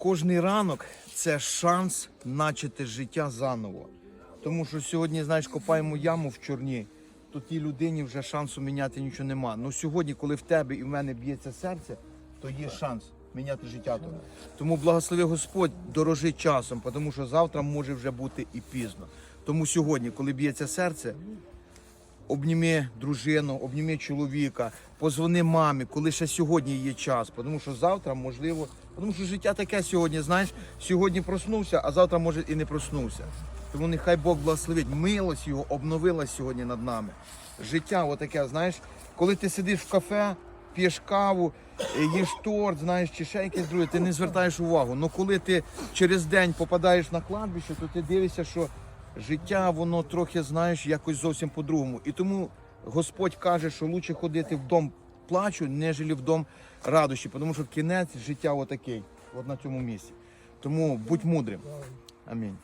кожний ранок це шанс начати життя заново. Тому що сьогодні, знаєш, копаємо яму в чорні, то тій людині вже шансу міняти нічого нема. Ну сьогодні, коли в тебе і в мене б'ється серце, то є шанс міняти життя. Тому, тому благослови Господь дорожи часом, тому що завтра може вже бути і пізно. Тому сьогодні, коли б'ється серце, обніми дружину, обніми чоловіка, позвони мамі, коли ще сьогодні є час, тому що завтра можливо, тому що життя таке сьогодні, знаєш, сьогодні проснувся, а завтра може і не проснувся. Тому нехай Бог благословить. Милость його обновилась сьогодні над нами. Життя отаке, знаєш, коли ти сидиш в кафе, п'єш каву, е, їш торт, знаєш, чи ще якесь друге, ти не звертаєш увагу. Ну коли ти через день попадаєш на кладбище, то ти дивишся, що життя воно трохи знаєш якось зовсім по-другому. І тому Господь каже, що краще ходити в дом плачу, нежелі в дом радощі, тому що кінець життя отакий, от на цьому місці. Тому будь мудрим. Амінь.